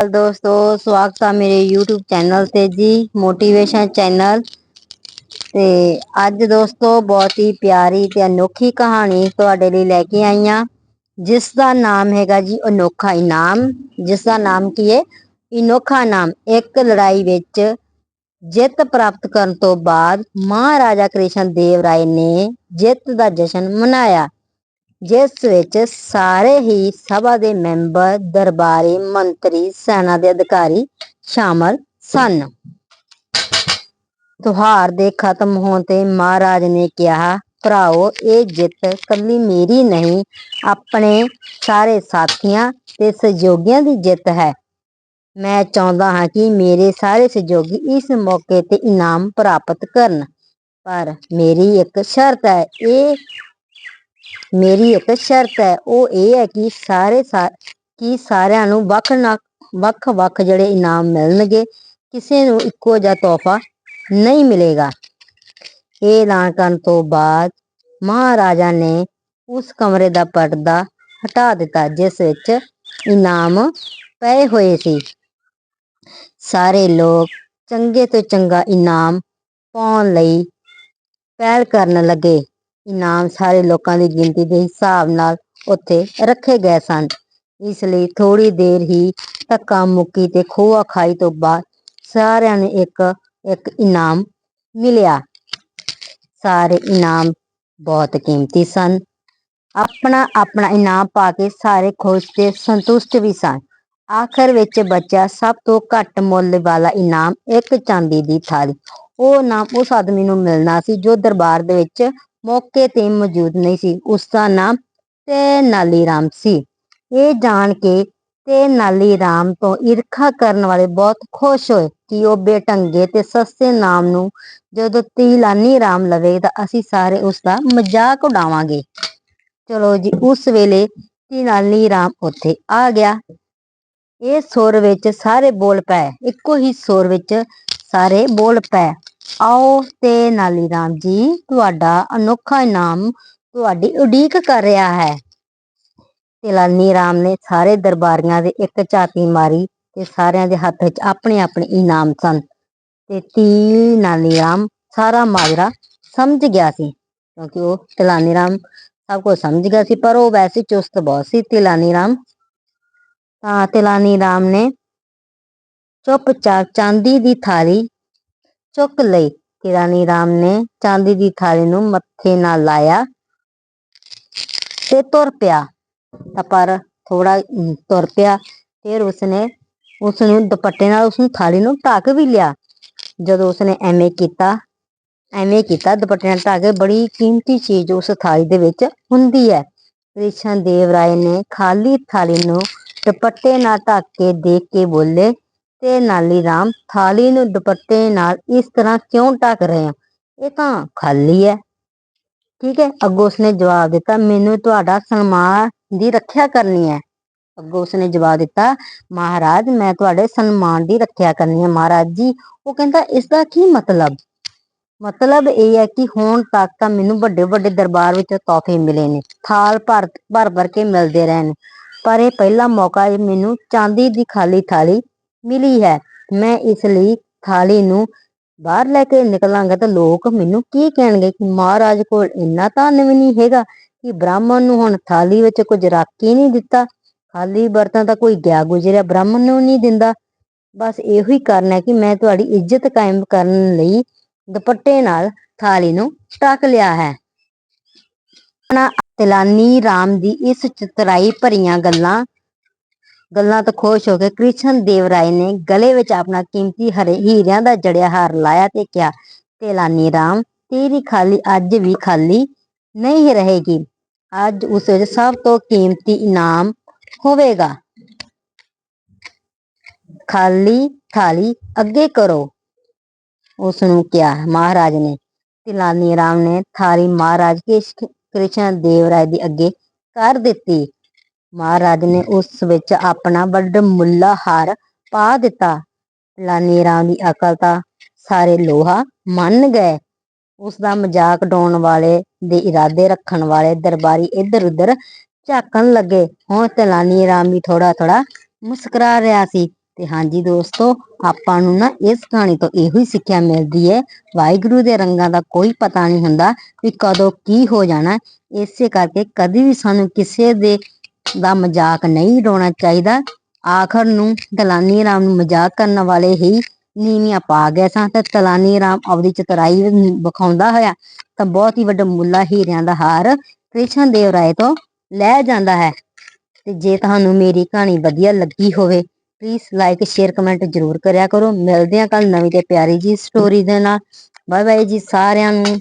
Hello ਦੋਸਤੋ, ਸਵਾਗਤ ਆ ਮੇਰੇ YouTube ਚੈਨਲ ਤੇ ਜੀ ਮੋਟੀਵੇਸ਼ਨ ਚੈਨਲ। ਤੇ ਅੱਜ ਦੋਸਤੋ, ਬਹੁਤ ਹੀ ਪਿਆਰੀ ਤੇ ਅਨੋਖੀ ਕਹਾਣੀ ਤੁਹਾਡੇ ਲਈ ਲੈ ਕੇ ਆਈ ਆ। ਜਿਸ ਦਾ ਨਾਮ ਹੈਗਾ ਜੀ ਅਨੋਖਾ ਇਨਾਮ। ਜਿਸ ਦਾ ਨਾਮ ਕੀ ਹੈ ਅਨੋਖਾ ਨਾਮ ਇੱਕ ਲੜਾਈ ਵਿੱਚ ਜਿੱਤ ਪ੍ਰਾਪਤ ਕਰਨ ਤੋਂ ਬਾਅਦ ਮਹਾਰਾਜਾ ਕ੍ਰਿਸ਼ਨ ਦੇਵ ਰਾਏ ਨੇ ਜਿੱਤ ਦਾ ਜਸ਼ਨ ਮਨਾਇਆ। ਜਿਸ ਵਿੱਚ ਸਾਰੇ ਹੀ ਸਭਾ ਦੇ ਮੈਂਬਰ, ਦਰਬਾਰੀ, ਮੰਤਰੀ, ਸੈਨਾ ਦੇ ਅਧਿਕਾਰੀ ਸ਼ਾਮਲ ਸਨ। ਤਿਉਹਾਰ ਦੇ ਖਤਮ ਹੋਣ ਤੇ ਮਹਾਰਾਜ ਨੇ ਕਿਹਾ ਭਰਾਓ ਇਹ ਜਿੱਤ ਕੱਲੀ ਮੇਰੀ ਨਹੀਂ, ਆਪਣੇ ਸਾਰੇ ਸਾਥੀਆਂ ਤੇ ਸਹਿਯੋਗੀਆਂ ਦੀ ਜਿੱਤ ਹੈ। ਮੈਂ ਚਾਹੁੰਦਾ ਹਾਂ ਕਿ ਮੇਰੇ ਸਾਰੇ ਸਹਿਯੋਗੀ ਇਸ ਮੌਕੇ ਤੇ ਇਨਾਮ ਪ੍ਰਾਪਤ ਕਰਨ, ਪਰ ਮੇਰੀ ਇੱਕ ਸ਼ਰਤ ਹੈ, ਇਹ ਮੇਰੀ ਇੱਕ ਸ਼ਰਤ ਹੈ, ਉਹ ਇਹ ਹੈ ਕਿ ਸਾਰੇ ਕਿ ਸਾਰਿਆਂ ਨੂੰ ਵੱਖ ਨਾ, ਵੱਖ ਵੱਖ ਜਿਹੜੇ ਇਨਾਮ ਮਿਲਣਗੇ, ਕਿਸੇ ਨੂੰ ਇੱਕੋ ਜਿਹਾ ਤੋਹਫਾ ਨਹੀਂ ਮਿਲੇਗਾ। ਇਹ ਐਲਾਨ ਕਰਨ ਤੋਂ ਬਾਅਦ ਮਹਾਰਾਜਾ ਨੇ ਉਸ ਕਮਰੇ ਦਾ ਪਰਦਾ ਹਟਾ ਦਿੱਤਾ, ਜਿਸ ਵਿੱਚ ਇਨਾਮ ਪਏ ਹੋਏ ਸੀ। ਸਾਰੇ ਲੋਕ ਚੰਗੇ ਤੋਂ ਚੰਗਾ ਇਨਾਮ ਪਾਉਣ ਲਈ ਪਹਿਲ ਕਰਨ ਲੱਗੇ। ਇਨਾਮ ਸਾਰੇ ਲੋਕਾਂ ਦੀ ਗਿਣਤੀ ਦੇ ਹਿਸਾਬ ਨਾਲ ਉੱਥੇ ਰੱਖੇ ਗਏ ਸਨ। ਇਸ ਲਈ ਥੋੜੀ ਦੇਰ ਹੀ ਧੱਕਾ ਮੁੱਕੀ ਤੇ ਖੋਆ ਖਾਈ ਤੋਂ ਬਾਅਦ ਸਾਰਿਆਂ ਨੂੰ ਇੱਕ ਇੱਕ ਇਨਾਮ ਮਿਲਿਆ। ਸਾਰੇ ਇਨਾਮ ਬਹੁਤ ਕੀਮਤੀ ਸਨ। ਆਪਣਾ ਆਪਣਾ ਇਨਾਮ ਪਾ ਕੇ ਸਾਰੇ ਖੁਸ਼ ਤੇ ਸੰਤੁਸ਼ਟ ਵੀ ਸਨ। ਆਖਰ ਵਿੱਚ ਬੱਚਾ ਸਭ ਤੋਂ ਘੱਟ ਮੁੱਲ ਵਾਲਾ ਇਨਾਮ ਇੱਕ ਚਾਂਦੀ ਦੀ ਥਾਲੀ। ਉਹ ਇਨਾਮ ਉਸ ਆਦਮੀ ਨੂੰ ਮਿਲਣਾ ਸੀ ਜੋ ਦਰਬਾਰ ਦੇ ਵਿੱਚ ਮੌਕੇ ਤੇ ਮੌਜੂਦ ਨਹੀਂ ਸੀ। ਉਸ ਦਾ ਨਾਮ ਤੇਨਾਲੀ ਰਾਮ ਸੀ। ਇਹ ਜਾਣ ਕੇ ਤੇ ਰਾਮ ਤੋਂ ਈਰਖਾ ਕਰਨ ਵਾਲੇ ਬਹੁਤ ਖੁਸ਼ ਹੋਏ ਕਿ ਉਹ ਬੇਟੰਗੇ ਤੇ ਸਸਤੇ ਨਾਮ ਨੂੰ ਜਦੋਂ ਤੀਲਾਨੀ ਰਾਮ ਲਵੇ ਤਾਂ ਅਸੀਂ ਸਾਰੇ ਉਸ ਦਾ ਮਜ਼ਾਕ ਉਡਾਵਾਂਗੇ। ਚਲੋ ਜੀ, ਉਸ ਵੇਲੇ ਤੀਲਾਨੀ ਰਾਮ ਉੱਥੇ ਆ ਗਿਆ। ਇਹ ਸੁਰ ਵਿੱਚ ਸਾਰੇ ਬੋਲ ਪਏ। ਇੱਕੋ ਹੀ ਸੁਰ ਵਿੱਚ ਸਾਰੇ ਬੋਲ ਪਏ। ਆਓ ਤੇ ਨਾਲੀ ਰਾਮ ਜੀ, ਤੁਹਾਡਾ ਅਨੋਖਾ ਇਨਾਮ ਤੁਹਾਡੀ ਉਡੀਕ ਕਰ ਰਿਹਾ ਹੈ। ਤੇਲਾਨੀ ਰਾਮ ਨੇ ਸਾਰੇ ਦਰਬਾਰੀਆਂ ਦੇ ਇੱਕ ਝਾਤੀ ਮਾਰੀ ਤੇ ਸਾਰਿਆਂ ਦੇ ਹੱਥ ਵਿੱਚ ਆਪਣੇ ਆਪਣੇ ਇਨਾਮ ਸਨ। ਤੇ ਤੀ ਨਾਨੀ ਰਾਮ ਸਾਰਾ ਮਾਜਰਾ ਸਮਝ ਗਿਆ ਸੀ, ਕਿਉਂਕਿ ਉਹ ਤਿਲਾਨੀ ਰਾਮ ਸਭ ਕੁਝ ਸਮਝ ਗਿਆ ਸੀ, ਪਰ ਉਹ ਵੈਸੇ ਚੁਸਤ ਬਹੁਤ ਸੀ ਤਿਲਾਨੀ ਰਾਮ। ਤਾਂ ਤਿਲਾਨੀ ਰਾਮ ਨੇ ਚੁੱਪਚਾਪ ਚਾਂਦੀ ਦੀ ਥਾਲੀ ਚੁੱਕ ਲਈ। ਤਿਲਾਨੀ ਰਾਮ ਨੇ ਚਾਂਦੀ ਦੀ ਥਾਲੀ ਨੂੰ ਮੱਥੇ ਨਾਲ ਲਾਇਆ ਤੇ ਤੁਰ ਪਿਆ। ਪਰ ਥੋੜਾ ਤੁਰ ਪਿਆ ਫਿਰ ਉਸਨੇ ਉਸ ਨੂੰ ਦੁਪੱਟੇ ਨਾਲ ਉਸ ਨੂੰ ਥਾਲੀ ਨੂੰ ਢੱਕ ਵੀ ਲਿਆ। ਜਦੋਂ ਉਸਨੇ ਐਵੇਂ ਕੀਤਾ ਐਵੇਂ ਕੀਤਾ, ਦੁਪੱਟੇ ਨਾਲ ਢੱਕ ਕੇ ਬੜੀ ਕੀਮਤੀ ਚੀਜ਼ ਉਸ ਥਾਲੀ ਦੇ ਵਿੱਚ ਹੁੰਦੀ ਹੈ। ਕ੍ਰਿਸ਼ਨ ਦੇਵ ਰਾਏ ਨੇ ਖਾਲੀ ਥਾਲੀ ਨੂੰ ਦੁਪੱਟੇ ਨਾਲ ਢੱਕ ਕੇ ਦੇਖ ਕੇ ਬੋਲੇ ਤੇ ਨਾਲੀ ਰਾਮ ਥਾਲੀ ਨੂੰ ਦੁਪੱਟੇ ਨਾਲ ਇਸ ਤਰ੍ਹਾਂ ਕਿਉਂ ਢੱਕ ਰਹੇ ਹੋ ਇਹ ਤਾਂ ਖਾਲੀ ਹੈ। ਠੀਕ ਹੈ, ਅੱਗੋਂ ਉਸਨੇ ਜਵਾਬ ਦਿੱਤਾ, ਮੈਨੂੰ ਤੁਹਾਡਾ ਸਨਮਾਨ ਦੀ ਰੱਖਿਆ ਕਰਨੀ ਹੈ। ਅੱਗੋਂ ਉਸਨੇ ਜਵਾਬ ਦਿੱਤਾ, ਮਹਾਰਾਜ, ਮੈਂ ਤੁਹਾਡੇ ਸਨਮਾਨ ਦੀ ਰੱਖਿਆ ਕਰਨੀ ਹੈ, ਮਹਾਰਾਜ ਜੀ। ਉਹ ਕਹਿੰਦਾ ਇਸ ਦਾ ਕੀ ਮਤਲਬ? ਮਤਲਬ ਇਹ ਹੈ ਕਿ ਹੁਣ ਤੱਕ ਤਾਂ ਮੈਨੂੰ ਵੱਡੇ ਵੱਡੇ ਦਰਬਾਰ ਵਿੱਚ ਤੋਹਫੇ ਮਿਲੇ ਨੇ, ਥਾਲ ਭਰ ਭਰ ਭਰ ਕੇ ਮਿਲਦੇ ਰਹੇ ਨੇ। ਪਰ ਇਹ ਪਹਿਲਾ ਮੌਕਾ ਹੈ ਮੈਨੂੰ ਚਾਂਦੀ ਦੀ ਖਾਲੀ ਥਾਲੀ ਮਿਲੀ ਹੈ। ਮੈਂ ਇਸ ਲਈ ਥਾਲੀ ਨੂੰ ਬਾਹਰ ਲੈ ਕੇ ਨਿਕਲਾਂਗਾ ਤਾਂ ਲੋਕ ਮੈਨੂੰ ਕੀ ਕਹਿਣਗੇ ਕਿ ਮਹਾਰਾਜ ਕੋਲ ਇੰਨਾ ਧਨ ਨਹੀਂ ਹੈਗਾ ਕਿ ਬ੍ਰਾਹਮਣ ਨੂੰ ਹੁਣ ਥਾਲੀ ਵਿੱਚ ਕੁਝ ਰੱਖ ਕੇ ਨਹੀਂ ਦਿੱਤਾ। ਖਾਲੀ ਬਰਤਨ ਤਾਂ ਕੋਈ ਗਿਆ ਗੁਜਰਿਆ ਬ੍ਰਾਹਮਣ ਨੂੰ ਨਹੀਂ ਦਿੰਦਾ। ਬਸ ਇਹੋ ਹੀ ਕਾਰਨ ਹੈ ਕਿ ਮੈਂ ਤੁਹਾਡੀ ਇੱਜ਼ਤ ਕਾਇਮ ਕਰਨ ਲਈ ਦੁਪੱਟੇ ਨਾਲ ਥਾਲੀ ਨੂੰ ਢੱਕ ਲਿਆ ਹੈ। ਆਪਣਾ ਤਿਲਾਨੀ ਰਾਮ ਦੀ ਇਸ ਚਤਰਾਈ ਭਰੀਆਂ ਗੱਲਾਂ ਗੱਲਾਂ ਤੋਂ ਖੁਸ਼ ਹੋ ਕੇ ਕ੍ਰਿਸ਼ਨ ਦੇਵ ਰਾਏ ਨੇ ਗਲੇ ਵਿੱਚ ਆਪਣਾ ਕੀਮਤੀ ਹਰੇ ਹੀਰਿਆਂ ਦਾ ਜੜਿਆ ਹਾਰ ਲਾਇਆ ਤੇ ਕਿਹਾ ਤਿਲਾਨੀ ਰਾਮ ਤੇਰੀ ਖਾਲੀ ਅੱਜ ਵੀ ਖਾਲੀ ਨਹੀਂ ਰਹੇਗੀ। ਅੱਜ ਉਸ ਵਿੱਚ ਸਭ ਤੋਂ ਕੀਮਤੀ ਇਨਾਮ ਹੋਵੇਗਾ। ਖਾਲੀ ਥਾਲੀ ਅੱਗੇ ਕਰੋ। ਉਸ ਨੂੰ ਕਿਹਾ। ਮਹਾਰਾਜ ਨੇ ਤਿਲਾਨੀ ਰਾਮ ਨੇ ਥਾਲੀ ਮਹਾਰਾਜ ਕ੍ਰਿਸ਼- ਕ੍ਰਿਸ਼ਨ ਦੇਵ ਰਾਏ ਦੀ ਅੱਗੇ ਕਰ ਦਿੱਤੀ। ਮਹਾਰਾਜ ਨੇ ਉਸ ਵਿੱਚ ਆਪਣਾ ਵੱਡ ਮੁੱਲਾ ਹਾਰ ਪਾ ਦਿੱਤਾ। ਤਿਲਾਨੀ ਦੀ ਅਕਲ ਤਾਂ ਸਾਰੇ ਲੋਹਾ ਮੰਨ ਗਏ। ਉਸ ਦਾ ਮਜ਼ਾਕ ਉਡਾਉਣ ਵਾਲੇ ਦੇ ਇਰਾਦੇ ਰੱਖਣ ਵਾਲੇ ਦਰਬਾਰੀ ਇੱਧਰ ਉੱਧਰ ਝਾਕਣ ਲੱਗੇ। ਹੁਣ ਤਿਲਾਨੀ ਰਾਮ ਵੀ ਥੋੜਾ ਥੋੜਾ ਮੁਸਕਰਾ ਰਿਹਾ ਸੀ ਤੇ ਹਾਂਜੀ ਦੋਸਤੋ, ਆਪਾਂ ਨੂੰ ਨਾ ਇਸ ਕਹਾਣੀ ਤੋਂ ਇਹੋ ਹੀ ਸਿੱਖਿਆ ਮਿਲਦੀ ਹੈ ਵਾਹਿਗੁਰੂ ਦੇ ਰੰਗਾਂ ਦਾ ਕੋਈ ਪਤਾ ਨਹੀਂ ਹੁੰਦਾ ਵੀ ਕਦੋਂ ਕੀ ਹੋ ਜਾਣਾ। ਇਸੇ ਕਰਕੇ ਕਦੀ ਵੀ ਸਾਨੂੰ ਕਿਸੇ ਦੇ ਦਾ ਮਜ਼ਾਕ ਨਹੀਂ ਉਡਾਉਣਾ ਚਾਹੀਦਾ। ਆਖਰ ਨੂੰ ਤਲਾਨੀ ਰਾਮ ਨੂੰ ਮਜ਼ਾਕ ਕਰਨ ਵਾਲੇ ਹੀ ਨੀਵੀਆਂ ਪਾ ਗਏ ਸਾਂ ਤੇ ਤਲਾਨੀ ਰਾਮ ਆਪਦੀ ਚਤੁਰਾਈ ਵਿਖਾਉਂਦਾ ਹੋਇਆ ਤਾਂ ਬਹੁਤ ਹੀ ਵੱਡਾ ਮੁੱਲਾ ਹੀਰਿਆਂ ਦਾ ਹਾਰ ਕ੍ਰਿਸ਼ਨ ਦੇਵ ਰਾਏ ਤੋਂ ਲੈ ਜਾਂਦਾ ਹੈ। ਤੇ ਜੇ ਤੁਹਾਨੂੰ ਮੇਰੀ ਕਹਾਣੀ ਵਧੀਆ ਲੱਗੀ ਹੋਵੇ ਪਲੀਜ਼ ਲਾਈਕ ਸ਼ੇਅਰ ਕਮੈਂਟ ਜ਼ਰੂਰ ਕਰਿਆ ਕਰੋ। ਮਿਲਦੇ ਹਾਂ ਕੱਲ ਨਵੀਂ ਤੇ ਪਿਆਰੀ ਜੀ ਸਟੋਰੀ ਦੇ ਨਾਲ। ਬਾਏ ਬਾਏ ਜੀ ਸਾਰਿਆਂ ਨੂੰ।